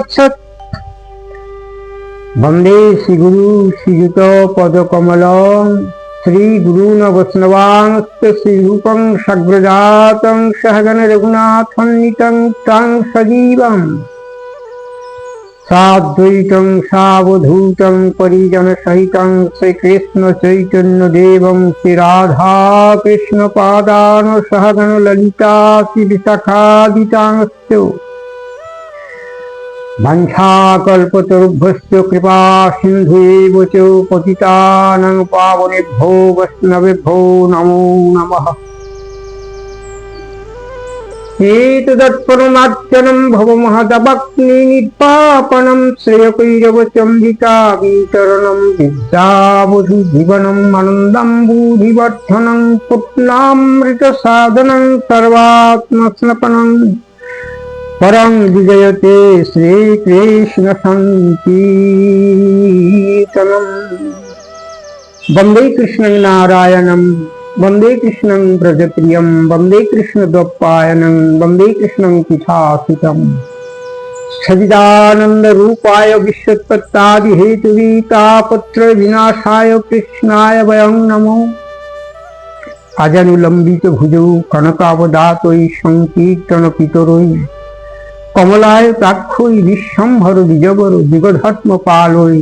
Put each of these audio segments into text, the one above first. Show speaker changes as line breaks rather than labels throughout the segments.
তৎসৎ বন্দে শ্রীগুরু শ্রীযুত পদকমল শ্রী গুরু শ্রীরূপং সগ্রজাত সহগণ রঘুনাথ সজীব সাবধূত রঘুনাথন্বিতং তং সজীবম সাদ্বৈতং সাবধূতং পরিজনসহিতং কৃষ্ণ শ্রীরাধাকৃষ্ণপাদান সহগণ ললিতা শ্রী শ্রীবিশাখাদিতাংশ্চ वंशाकल्पतरुभ्यश्च कृपा सिन्धुव च पतितानां पावनेभ्यो वैष्णवेभ्यो नमो नमः एतदत्परमार्चनं भवमहदभक्तिनिर्पापनं श्रेयकैरवचम्बिकावितरणं विद्यावधुजीवनम् आनन्दं बुधिवर्धनं पुत्नामृतसाधनं सर्वात्मस्नपनम् परम विजयते कृष्ण सङ्कीर्तनम् वन्दे वंदे कृष्ण वन्दे वंदे कृष्ण वन्दे सचिदानंद वन्दे विश्वत्ता हेतु सचिदानन्दरूपाय विनाशा कृष्णाय वयं नमो भुजौ अजनुलम्बितभुजौ कनकावदातोयि सङ्कीर्तनपितरोयि কমলায় প্রাক্ষই বিশ্বম্ভর বিজগর যুগধর্ম পালই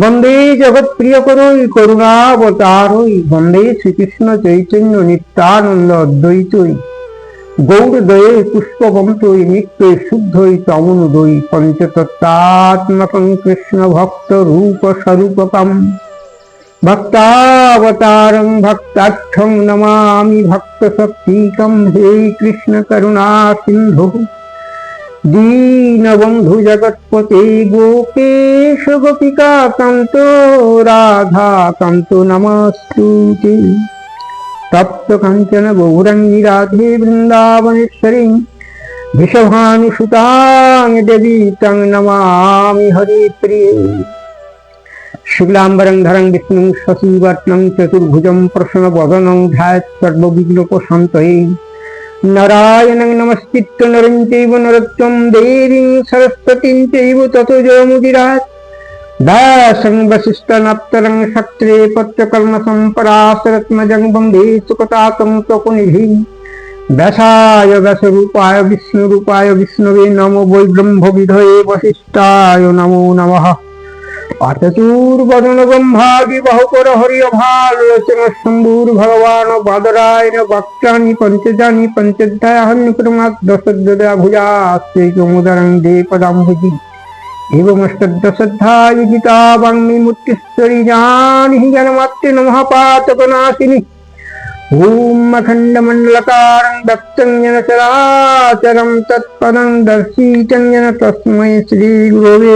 বন্দে জগৎ প্রিয় করই করুণাবতারই বন্দে শ্রীকৃষ্ণ চৈতন্য নিত্যানন্দ অদ্বৈতই গৌর দয়ে পুষ্পবন্তই নিত্যই শুদ্ধই তমনুদই পঞ্চতত্তাত্মক কৃষ্ণ ভক্ত রূপ স্বরূপকম ভক্তাবতারং ভক্তাঠং নমামি ভক্ত শক্তিকম হে কৃষ্ণ করুণা সিন্ধু দীনবন্ধু জগৎপতি গোপেশ গোপিকা কান্ত রাধা কান্ত নমস্তুতি তপ্ত কাঞ্চন গৌরঙ্গী রাধে বৃন্দাবনেশ্বরী বিষভানি সুতাং দেবী তং নমামি হরি প্রিয় শুক্লাম্বরং ধরং বিষ্ণু শশীবর্ণং চতুর্ভুজং প্রসন্ন বদনং ধ্যাত সর্ববিঘ্নকশান্তয়ে नारायण नमस्कृत नर चैव नरोत्तम देवीं सरस्वतीं चैव ततो जयमुदिरात् दासं वसिष्ठनप्तरं क्षत्रे पत्रकर्मसम्परासरत्मजं वन्दे सुकताकं त्वकुनिधिं दशाय दशरूपाय विष्णुरूपाय विष्णवे नमो वै ब्रह्मविधये वसिष्ठाय नमो नमः पाततूर्वदनुगम्भागि बहुकुरहरियभालोचनस्सन्दूर्भगवान् बादरायण वक्त्राणि पञ्चजानि पञ्चध्याहन्निकृमात् दशद्वदा भुजास्ते कुमुदरं देपदाम्बुजि एवमष्टद्दशद्धा युजिता वाङ्मिमूर्तिश्वरि जानीहि जनमात्रे न महापातकनाशिनि ॐ अखण्डमण्डलकारं भक्तं येन चराचरं तत्पदं दर्शीतं येन तस्मै श्रीगुरवे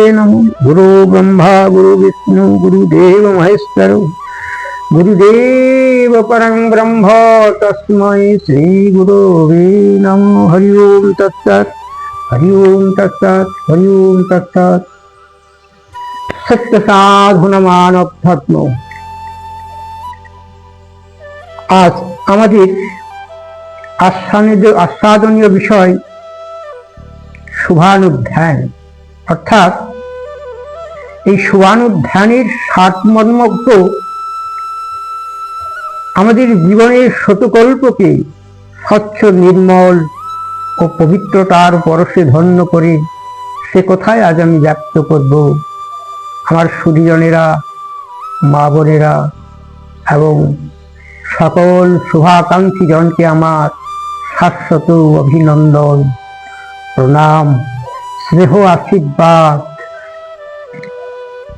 गुरु ब्रह्मा गुरुदेव महेश्वरो गुरुदेव ब्रह्म तस्मै श्रीगुरवे नमो हरि ओं तत्सत् हरि ओं আজ আমাদের আস্বাদনীয় বিষয় শুভানুধ্যান অর্থাৎ এই শুভানুধ্যানের সাতমর্মজ্ঞ আমাদের জীবনের শতকল্পকে স্বচ্ছ নির্মল ও পবিত্রতার পরশে ধন্য করে সে কোথায় আজ আমি ব্যক্ত করব আমার সুদীজনেরা মা বোনেরা এবং সকল শুভাকাঙ্ক্ষী জনকে আমার শাশ্বত অভিনন্দন প্রণাম স্নেহ আশীর্বাদ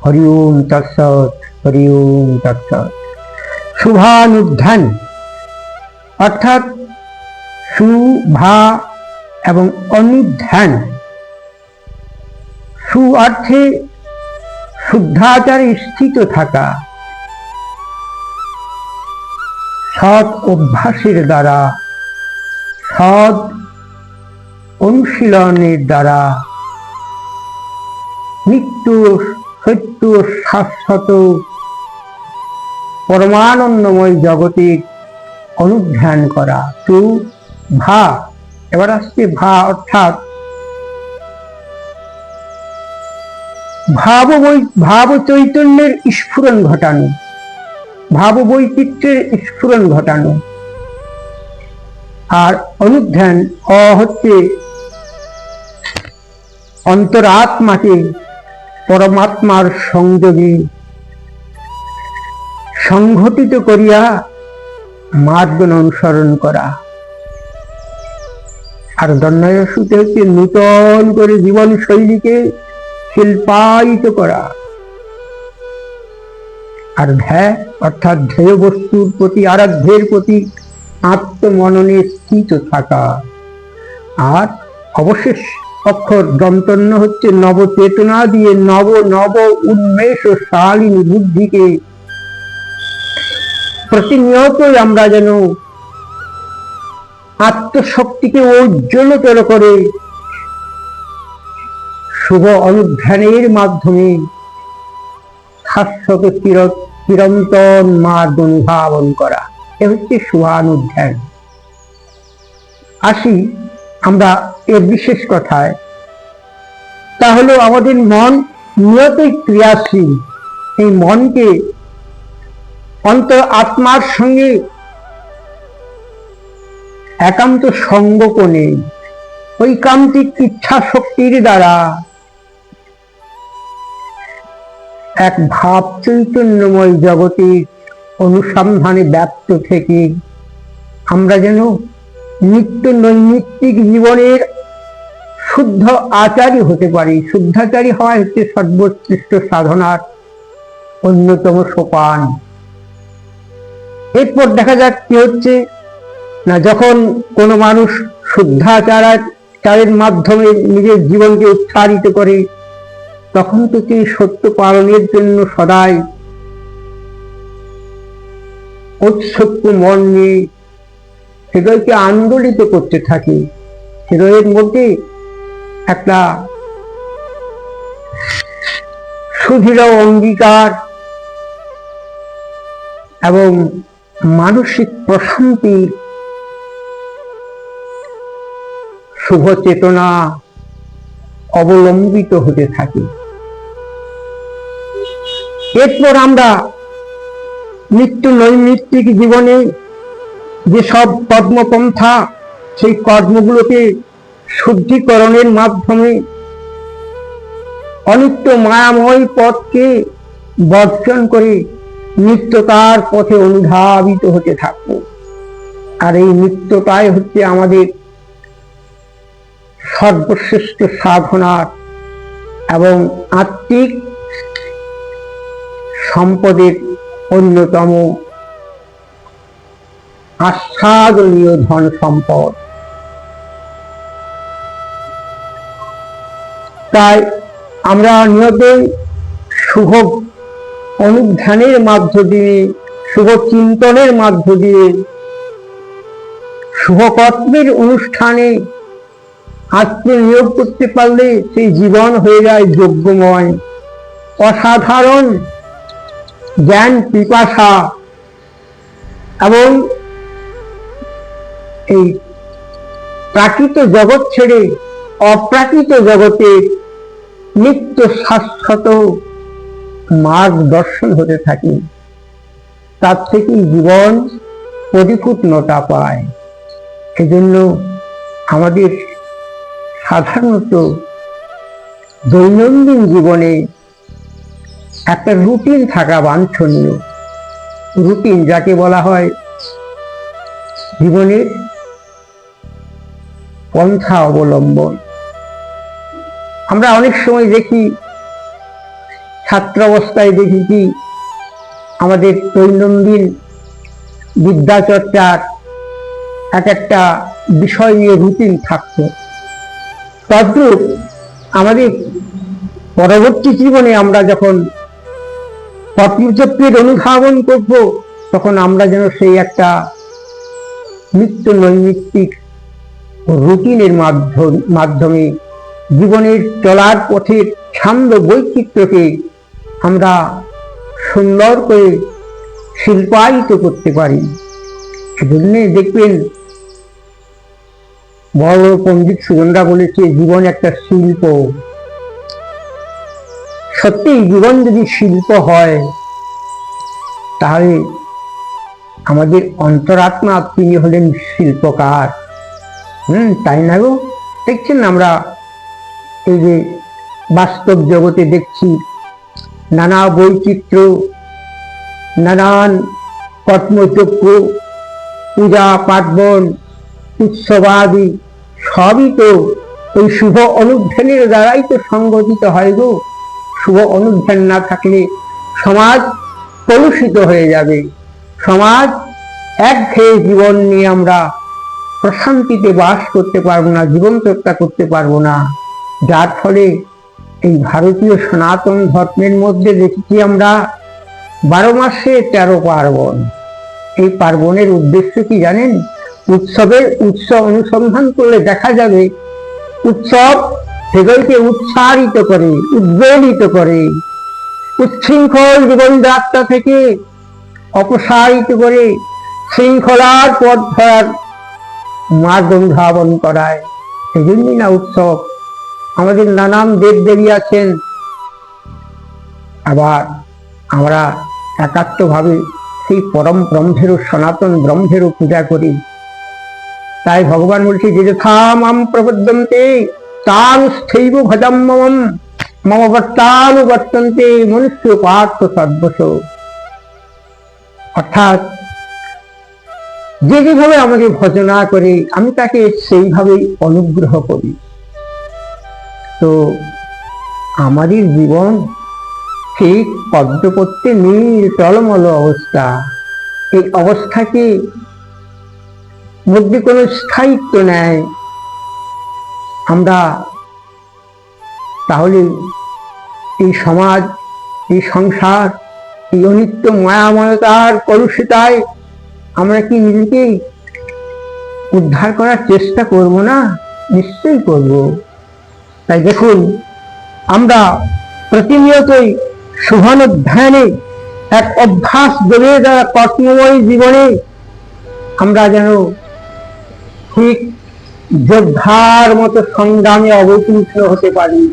হরি ওম তৎসৎ হরি ওম শুভানুধ্যান অর্থাৎ সুভা এবং অনুধ্যান সু অর্থে শুদ্ধাচারে স্থিত থাকা সৎ অভ্যাসের দ্বারা সৎ অনুশীলনের দ্বারা নিত্য সত্য শাশ্বত পরমানন্দময় জগতের অনুধ্যান করা তু ভা এবার আসছে ভা অর্থাৎ ভাব ভাব চৈতন্যের স্ফুরণ ঘটানো ভাব ভাববৈচিত্র্যের স্ফুরণ ঘটানো আর অনুধ্যান অ হচ্ছে অন্তরাত্মাকে পরমাত্মার সংযোগে সংঘটিত করিয়া মার্গ অনুসরণ করা আর দণ্ডায়সুতে হচ্ছে নূতন করে জীবনশৈলীকে শিল্পায়িত করা আর ধ্যা অর্থাৎ ধ্যেয় বস্তুর প্রতি আরাধ্যের প্রতি আত্মমননে স্থিত থাকা আর অবশেষ অক্ষর দন্তন্য হচ্ছে নব চেতনা দিয়ে নব নব উন্মেষ ও শালীন বুদ্ধিকে প্রতিনিয়তই আমরা যেন আত্মশক্তিকে উজ্জ্বলতর করে শুভ অনুধ্যানের মাধ্যমে স্বাস্থ্যকে চিরত চিরন্তন মার অনুধাবন করা এ হচ্ছে সুহান অধ্যায় আসি আমরা এর বিশেষ কথায় তাহলে আমাদের মন নিয়তই ক্রিয়াশীল এই মনকে অন্ত আত্মার সঙ্গে একান্ত সঙ্গ কোণে ঐকান্তিক ইচ্ছা শক্তির দ্বারা এক ভাব চৈতন্যময় জগতের অনুসন্ধানে ব্যপ্ত থেকে আমরা যেন নিত্য নৈমিত্তিক জীবনের শুদ্ধ আচারী হতে পারি শুদ্ধাচারী হওয়া হচ্ছে সর্বোৎকৃষ্ট সাধনার অন্যতম সোপান এরপর দেখা যাক কি হচ্ছে না যখন কোনো মানুষ শুদ্ধাচারাচারের মাধ্যমে নিজের জীবনকে উচ্চারিত করে তখন থেকে সত্য পালনের জন্য সদাই ঔৎসত্য মন নিয়ে হৃদয়কে আন্দোলিত করতে থাকে হৃদয়ের মধ্যে একটা সুদৃঢ় অঙ্গীকার এবং মানসিক প্রশান্তি শুভ চেতনা অবলম্বিত হতে থাকে এরপর আমরা মৃত্যু নৈমিত্তিক জীবনে যেসব কর্মপন্থা সেই কর্মগুলোকে শুদ্ধিকরণের মাধ্যমে অনিত্য মায়াময় পথকে বর্জন করে নিত্যতার পথে অনুধাবিত হতে থাকবো আর এই নিত্যতাই হচ্ছে আমাদের সর্বশ্রেষ্ঠ সাধনার এবং আত্মিক সম্পদের অন্যতম আস্বাদনীয় ধন সম্পদ তাই আমরা নিয়তই শুভ অনুধ্যানের মাধ্য দিয়ে শুভ চিন্তনের মাধ্য দিয়ে শুভকর্মের অনুষ্ঠানে আত্মনিয়োগ করতে পারলে সেই জীবন হয়ে যায় যোগ্যময় অসাধারণ জ্ঞান পিপাসা এবং এই প্রাকৃত জগৎ ছেড়ে অপ্রাকৃত জগতে নিত্য শাশ্বত মার্গদর্শন হতে থাকে তার থেকেই জীবন পরিপূর্ণতা পায় এজন্য আমাদের সাধারণত দৈনন্দিন জীবনে একটা রুটিন থাকা বাঞ্ছনীয় রুটিন যাকে বলা হয় জীবনের পন্থা অবলম্বন আমরা অনেক সময় দেখি ছাত্র অবস্থায় দেখি কি আমাদের দৈনন্দিন বিদ্যাচর্চার এক একটা বিষয় নিয়ে রুটিন থাকত তদ্রূপ আমাদের পরবর্তী জীবনে আমরা যখন পত্মচক্রের অনুধাবন করব তখন আমরা যেন সেই একটা নিত্য নৈমিত্তিক রুটিনের মাধ্যম মাধ্যমে জীবনের চলার পথের ছান্দ বৈচিত্র্যকে আমরা সুন্দর করে শিল্পায়িত করতে পারি সেজন্যে দেখবেন বড় পণ্ডিত সুগন্ধা বলেছে জীবন একটা শিল্প সত্যিই জীবন যদি শিল্প হয় তাহলে আমাদের অন্তরাত্মা তিনি হলেন শিল্পকার হুম তাই না গো দেখছেন আমরা এই যে বাস্তব জগতে দেখছি নানা বৈচিত্র্য নানান কর্মচক্র পূজা পার্বণ আদি সবই তো ওই শুভ অনুধ্যানের দ্বারাই তো সংগঠিত হয় গো শুভ অনুষ্ঠান না থাকলে সমাজ কলুষিত হয়ে যাবে সমাজ এক ঘেয়ে জীবন নিয়ে আমরা প্রশান্তিতে বাস করতে পারবো না জীবন চর্চা করতে পারবো না যার ফলে এই ভারতীয় সনাতন ধর্মের মধ্যে দেখেছি আমরা বারো মাসে তেরো পার্বণ এই পার্বণের উদ্দেশ্য কি জানেন উৎসবের উৎস অনুসন্ধান করলে দেখা যাবে উৎসব হৃদয়কে উৎসাহিত করে উজ্জ্বলিত করে উচ্ছৃঙ্খল যাত্রা থেকে অপসারিত করে শৃঙ্খলার পথ ধরার মার্গ ধাবন করায় সেই জন্যই না উৎসব আমাদের নানান দেবদেবী আছেন আবার আমরা একাত্মভাবে সেই পরম ব্রহ্মেরও সনাতন ব্রহ্মেরও পূজা করি তাই ভগবান বলছি যে থাম আম তানুষ্ঠৈব মনুষ্য পার্থ সর্বস অর্থাৎ যে যেভাবে আমাকে ভজনা করে আমি তাকে সেইভাবেই অনুগ্রহ করি তো আমাদের জীবন সেই পদ্ম করতে নীল টলমল অবস্থা এই অবস্থাকে মধ্যে কোনো স্থায়িত্ব নেয় আমরা তাহলে এই সমাজ এই সংসার এই অনিত্য মায়াময়তার কলুষিতায় আমরা কি নিজেকে উদ্ধার করার চেষ্টা করব না নিশ্চয়ই করব তাই দেখুন আমরা প্রতিনিয়তই শুভান ধ্যানে এক অভ্যাস গড়িয়ে দেওয়া কর্মময় জীবনে আমরা যেন ঠিক যোদ্ধার মতো সংগ্রামে অবতীর্ণ হতে পারি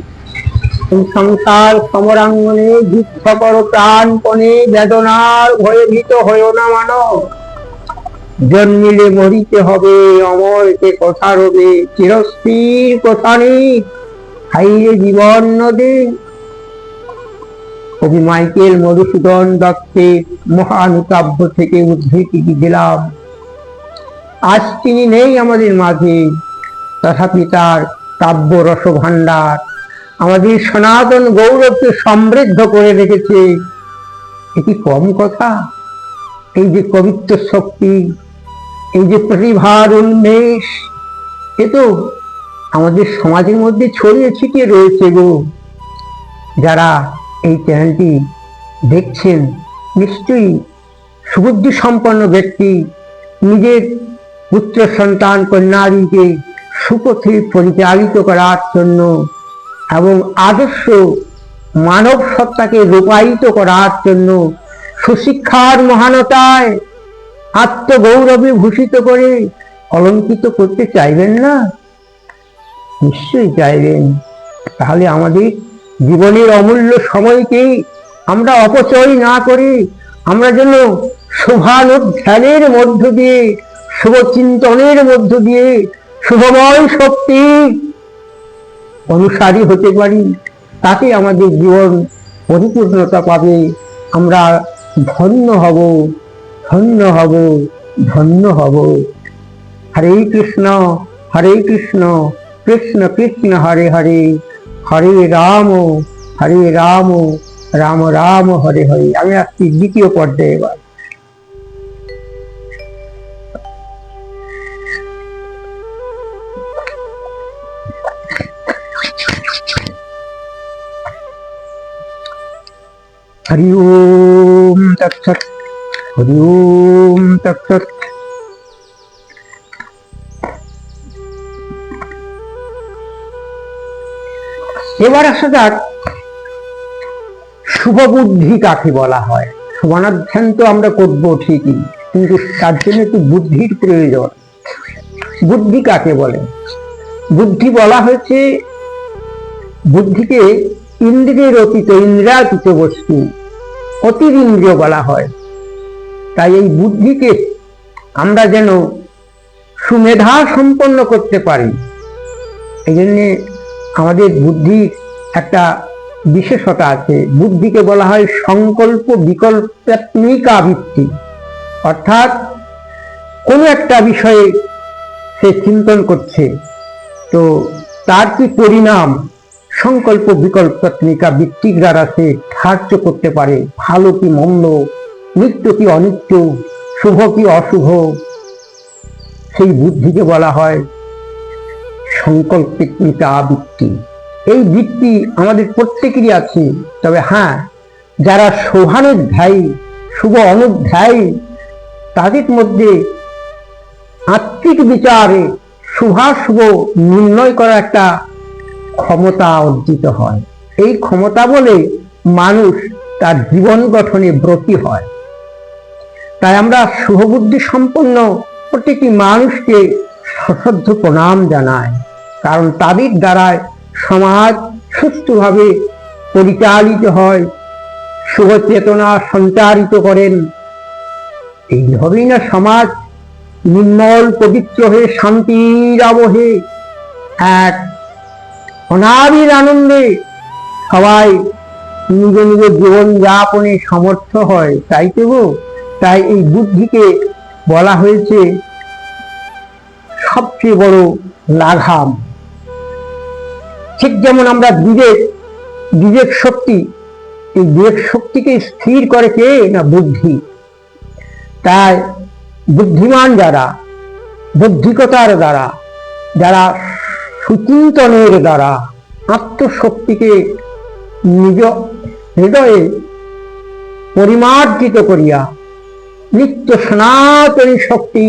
সংসার সমরাঙ্গনে যুদ্ধ করো প্রাণপণে বেদনার ভয়ে ভীত হয়েও না মানব জন্মিলে মরিতে হবে অমর কে কথা রবে চিরস্থির কথা নেই খাইলে জীবন নদী কবি মাইকেল মধুসূদন দত্তের মহানুকাব্য থেকে উদ্ধৃতি দিলাম আজ তিনি নেই আমাদের মাঝে তথাপি তার কাব্য রসভাণ্ডার আমাদের সনাতন গৌরবকে সমৃদ্ধ করে রেখেছে এটি কম কথা এই যে কবিত্ব শক্তি এই যে প্রতিভার উন্মেষ এ তো আমাদের সমাজের মধ্যে ছড়িয়ে ছিটিয়ে রয়েছে গো যারা এই চ্যানেলটি দেখছেন নিশ্চয়ই সুবুদ্ধি সম্পন্ন ব্যক্তি নিজের পুত্র সন্তান কন্যাদিকে সুপথে পরিচালিত করার জন্য এবং আদর্শ মানব সত্তাকে রূপায়িত করার জন্য সুশিক্ষার মহানতায় আত্মগৌরবে ভূষিত করে অলঙ্কিত করতে চাইবেন না নিশ্চয়ই চাইবেন তাহলে আমাদের জীবনের অমূল্য সময়কে আমরা অপচয় না করে আমরা যেন ধ্যানের মধ্য দিয়ে শুভ চিন্তনের মধ্য দিয়ে শুভময় শক্তি অনুসারী হতে পারি তাতে আমাদের জীবন পরিপূর্ণতা পাবে আমরা ধন্য হব ধন্য হব ধন্য হব হরে কৃষ্ণ হরে কৃষ্ণ কৃষ্ণ কৃষ্ণ হরে হরে হরে রাম হরে রাম রাম রাম হরে হরে আমি আসছি দ্বিতীয় পর্যায়ে এবার हरि ओम तक हरि ओम तक এবার আসা যাক শুভ বুদ্ধি কাকে বলা হয় সমানাধ্যান তো আমরা করব ঠিকই কিন্তু তার জন্য একটু বুদ্ধির প্রয়োজন বুদ্ধি কাকে বলে বুদ্ধি বলা হয়েছে বুদ্ধিকে ইন্দ্রিয়ের অতীত ইন্দ্রাতীত বস্তু অতিরিন্দ্রিয় বলা হয় তাই এই বুদ্ধিকে আমরা যেন সুমেধা সম্পন্ন করতে পারি এই জন্যে আমাদের বুদ্ধি একটা বিশেষতা আছে বুদ্ধিকে বলা হয় সংকল্প বিকল্পাত্মিকা আবৃত্তি অর্থাৎ কোনো একটা বিষয়ে সে চিন্তন করছে তো তার কি পরিণাম সংকল্প বিকল্প তত্ত্বিকা বৃত্তিকরা রাশে ধার্য করতে পারে ভালো কি মন্দ নিত্য কি অনিত্য শুভ কি অশুভ সেই বুদ্ধিকে বলা হয় সংকল্পিক বৃত্তি এই বৃত্তি আমাদের প্রত্যেকেরই আছে তবে হ্যাঁ যারা ধ্যায়ী শুভ অনুধ্যায়ী তাদের মধ্যে আত্মিক বিচারে শুভাশুভ নির্ণয় করা একটা ক্ষমতা অর্জিত হয় এই ক্ষমতা বলে মানুষ তার জীবন গঠনে ব্রতী হয় তাই আমরা শুভবুদ্ধি সম্পন্ন প্রতিটি মানুষকে সশ্রদ্ধ প্রণাম জানাই কারণ তাদের দ্বারায় সমাজ সুস্থভাবে পরিচালিত হয় শুভ চেতনা সঞ্চারিত করেন এইভাবেই না সমাজ নির্মল পবিত্র হয়ে শান্তির আবহে এক অনাবির আনন্দে সবাই নিজে নিজের জীবন যাপনে সমর্থ হয় তাই তো তাই এই বুদ্ধিকে বলা হয়েছে সবচেয়ে বড় লাঘাম ঠিক যেমন আমরা বিবেক বিবেক শক্তি এই বিবেক শক্তিকে স্থির করে কে না বুদ্ধি তাই বুদ্ধিমান যারা বুদ্ধিকতার দ্বারা যারা সুচিন্তনের দ্বারা আত্মশক্তিকে নিজ হৃদয়ে পরিমার্জিত করিয়া নিত্য সনাতনী শক্তি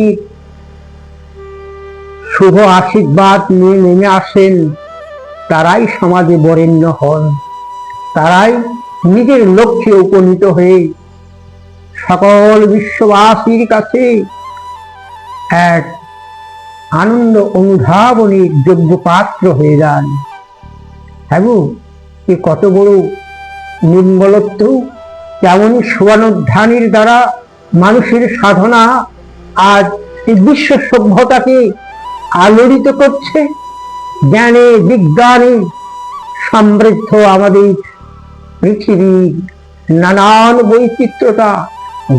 শুভ আশীর্বাদ নিয়ে নেমে আসেন তারাই সমাজে বরেণ্য হন তারাই নিজের লক্ষ্যে উপনীত হয়ে সকল বিশ্ববাসীর কাছে এক আনন্দ অনুধাবনের যোগ্য পাত্র হয়ে যান হ্যাঁ এ কত বড় নির্মলত্ব কেমন সুয়ানোধ্যানের দ্বারা মানুষের সাধনা আজ এই বিশ্ব সভ্যতাকে আলোড়িত করছে জ্ঞানে বিজ্ঞানে সমৃদ্ধ আমাদের পৃথিবী নানান বৈচিত্রতা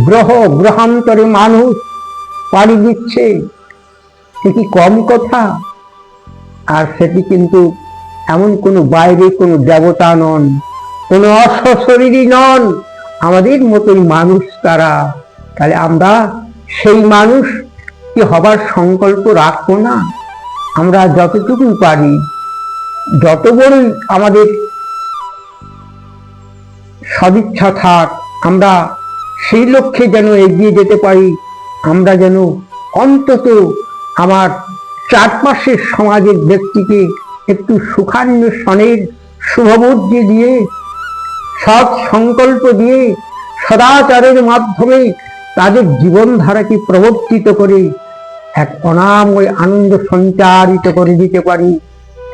গ্রহ গ্রহান্তরে মানুষ পাড়ি দিচ্ছে সেটি কম কথা আর সেটি কিন্তু এমন কোনো বাইরে কোনো দেবতা নন কোনো অশ্বশরীরই নন আমাদের মতোই মানুষ তারা তাহলে আমরা সেই মানুষ কি হবার সংকল্প রাখবো না আমরা যতটুকু পারি যত বড়ই আমাদের সদিচ্ছা থাক আমরা সেই লক্ষ্যে যেন এগিয়ে যেতে পারি আমরা যেন অন্তত আমার চারপাশের সমাজের ব্যক্তিকে একটু সুখান্বেষণের শুভবোধ দিয়ে সৎ সংকল্প দিয়ে সদাচারের মাধ্যমে তাদের জীবনধারাকে প্রবর্তিত করে এক অনাময় আনন্দ সঞ্চারিত করে দিতে পারি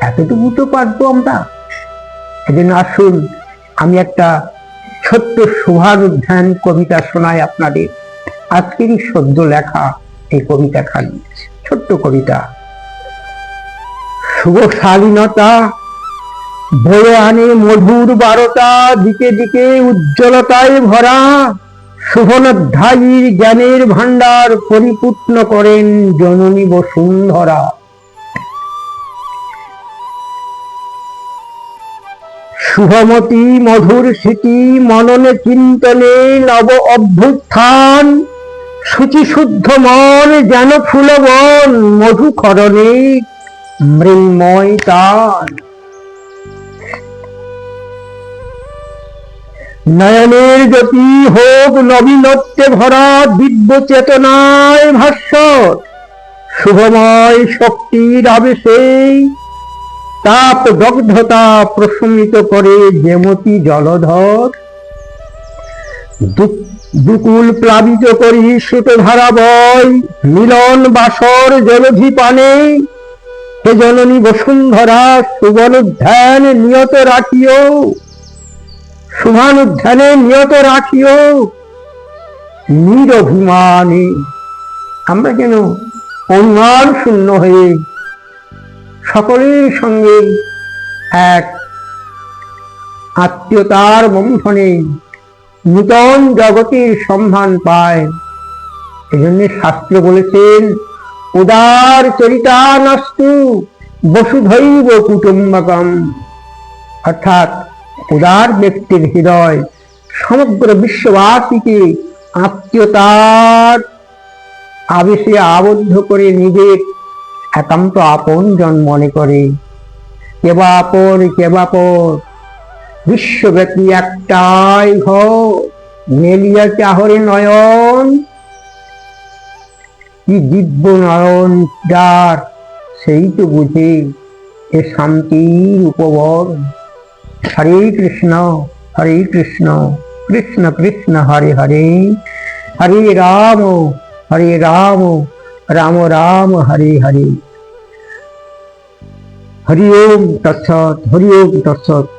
এতটুকু তো পারব আমরা এদিন আসুন আমি একটা ছোট্ট শুভার অধ্যায়ন কবিতা শোনাই আপনাদের আজকেরই সদ্য লেখা এই কবিতা খালি ছোট্ট কবিতা শুভ শালীনতা বয়ে আনে মধুর বারোটা দিকে দিকে উজ্জ্বলতায় ভরা শোভনাধ্যায়ীর জ্ঞানের ভাণ্ডার পরিপূর্ণ করেন জননী বসুন্ধরা শুভমতি মধুর স্মৃতি মননে চিন্তনে নব অভ্যুত্থান শুদ্ধ মন যেন ফুলবন মধু খরণে মৃন্ময় তার নয়নের জ্যোতি হোক নবীনত্বে ভরা দিব্য চেতনায় ভাস্বর শুভময় শক্তির আবেশে তাপ দগ্ধতা প্রশমিত করে যেমতি জলধর দুঃখ বুকুল প্লাবিত করি সুতধারা বয় মিলন বাসর জলধি পানে হে জননী বসুন্ধরা সুবনুধ্যান নিয়ত রাখিও উদ্যানে নিয়ত রাখিও নিরভিমানে আমরা যেন অনুমান শূন্য হয়ে সকলের সঙ্গে এক আত্মীয়তার বন্ধনে নূতন জগতের সম্মান পায় এজন্য শাস্ত্র বলেছেন উদার চরিতা নস্তু বসুধৈব কুটুম্বকম অর্থাৎ উদার ব্যক্তির হৃদয় সমগ্র বিশ্ববাসীকে আত্মীয়তার আবেশে আবদ্ধ করে নিজের একান্ত আপন জন মনে করে কেবাপর কেবাপর বিশ্বব্যাপী একটাই ঘর মেলিয়া চাহরে নয়ন কি দিব্য নয়ন যার সেই তো বুঝে এ শান্তির উপবর হরে কৃষ্ণ হরে কৃষ্ণ কৃষ্ণ কৃষ্ণ হরে হরে হরে রাম হরে রাম রাম রাম হরে হরে হরি ওম তৎসৎ হরি ওম তৎসৎ